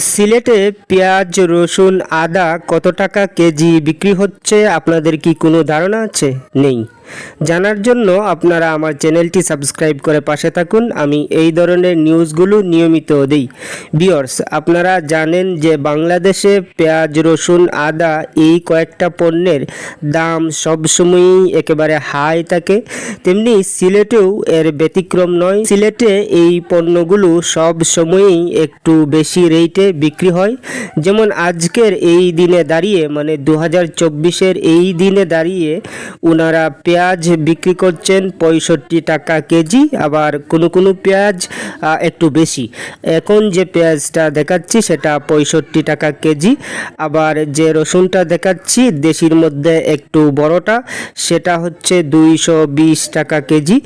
সিলেটে পেঁয়াজ, রসুন, আদা কত টাকা কেজি বিক্রি হচ্ছে? আপনাদের কি কোনো ধারণা আছে? নেই। জানার জন্য আপনারা আমার চ্যানেলটি সাবস্ক্রাইব করে পাশে থাকুন। আমি এই ধরনের নিউজগুলো নিয়মিত দিই। বিয়র্স আপনারা জানেন যে বাংলাদেশে পেঁয়াজ, রসুন, আদা এই কয়েকটা পণ্যের দাম সবসময়ই একেবারে হাই থাকে। তেমনি সিলেটেও এর ব্যতিক্রম নয়। সিলেটে এই পণ্যগুলো সব সময়ই একটু বেশি রেটে বিক্রি হয়। যেমন আজকের এই দিনে দাঁড়িয়ে মানে দু হাজার এই দিনে দাঁড়িয়ে ওনারা পেঁয়াজ বিক্রি করছেন পঁয়ষট্টি টাকা কেজি, আবার কোনো কোনো পেঁয়াজ একটু বেশি। এখন যে পেঁয়াজটা দেখাচ্ছি সেটা পঁয়ষট্টি টাকা কেজি, আবার যে রসুনটা দেখাচ্ছি দেশির মধ্যে একটু বড়টা, সেটা হচ্ছে দুইশো বিশ টাকা কেজি,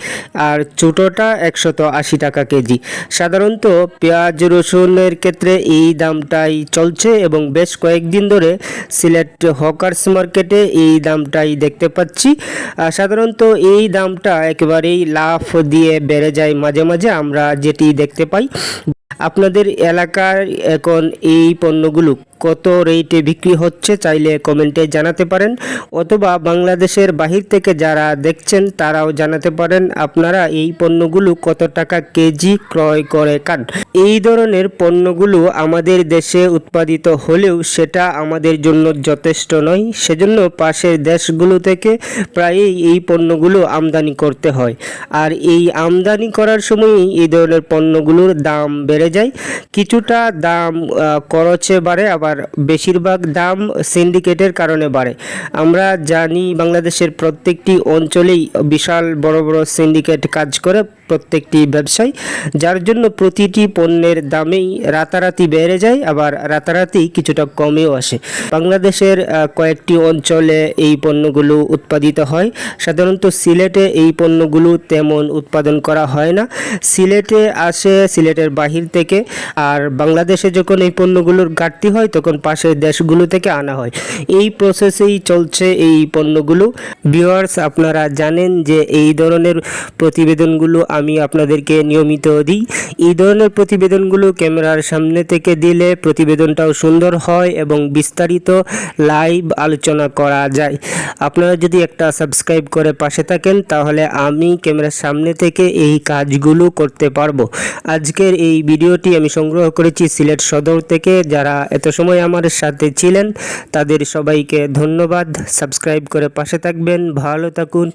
আর ছোটোটা একশত আশি টাকা কেজি। সাধারণত পেঁয়াজ রসুনের ক্ষেত্রে এই দামটাই চলছে এবং বেশ কয়েকদিন ধরে সিলেট হকার্স মার্কেটে এই দামটাই দেখতে পাচ্ছি। সাধারণত এই দামটা একেবারেই লাফ দিয়ে বেড়ে যায় মাঝে মাঝে, আমরা যেটি দেখতে পাই। আপনাদের এলাকার এখন এই পণ্যগুলো কত রেটে বিক্রি হচ্ছে চাইলে কমেন্টে জানাতে পারেন, অথবা বাংলাদেশের বাহির থেকে যারা দেখছেন তারাও জানাতে পারেন আপনারা এই পণ্যগুলো কত টাকা কেজি ক্রয় করে খান। এই ধরনের পণ্যগুলো আমাদের দেশে উৎপাদিত হলেও সেটা আমাদের জন্য যথেষ্ট নয়। সেজন্য পাশের দেশগুলো থেকে প্রায়ই এই পণ্যগুলো আমদানি করতে হয়। আর এই আমদানি করার সময়ই এই ধরনের পণ্যগুলোর দাম বেড়ে যায়। কিছুটা দাম খরচে বাড়ে, আবার বেশিরভাগ দাম সিন্ডিকেটের কারণে বাড়ে। আমরা জানি বাংলাদেশের প্রত্যেকটি অঞ্চলেই বিশাল বড় বড় সিন্ডিকেট কাজ করে প্রত্যেকটি ব্যবসায়ী, যার জন্য প্রতিটি পণ্যের দামেই রাতারাতি বেড়ে যায়, আবার রাতারাতি কিছুটা কমেও আসে। বাংলাদেশের কয়েকটি অঞ্চলে এই পণ্যগুলো উৎপাদিত হয়। সাধারণত সিলেটে এই পণ্যগুলো তেমন উৎপাদন করা হয় না। সিলেটে আসে সিলেটের বাহির থেকে, আর বাংলাদেশে যখন এই পণ্যগুলোর ঘাটতি হয়, তখন পাশের দেশগুলো থেকে আনা হয়। এই প্রসেসেই চলছে এই পণ্যগুলো। ভিউয়ার্স আপনারা জানেন যে এই ধরনের প্রতিবেদনগুলো আমি আপনাদেরকে নিয়মিত দিই। এই ধরনের প্রতিবেদনগুলো ক্যামেরার সামনে থেকে দিলে প্রতিবেদনটাও সুন্দর হয় এবং বিস্তারিত লাইভ আলোচনা করা যায়। আপনারা যদি একটা সাবস্ক্রাইব করে পাশে থাকেন, তাহলে আমি ক্যামেরার সামনে থেকে এই কাজগুলো করতে পারব। আজকের এই ভিডিওটি আমি সংগ্রহ করেছি সিলেট সদর থেকে। যারা এত সময় আমার সাথে ছিলেন, তাদের সবাইকে ধন্যবাদ। সাবস্ক্রাইব করে পাশে থাকবেন। ভালো থাকুন।